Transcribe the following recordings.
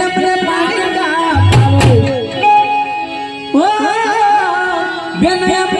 अपने पानी का ओ व्यंग अपने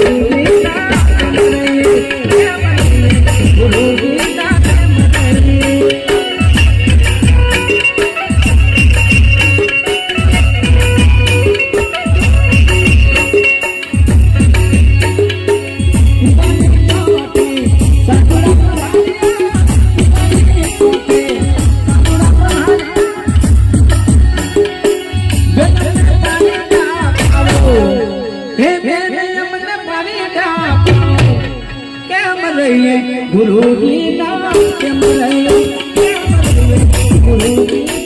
रही गुरु की नाम रही गुरु की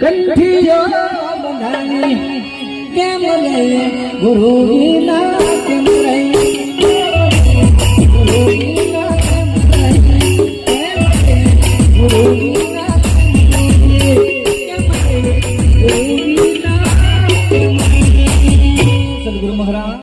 કંઠી જો બંધાણી કેમ ગુરુ વિના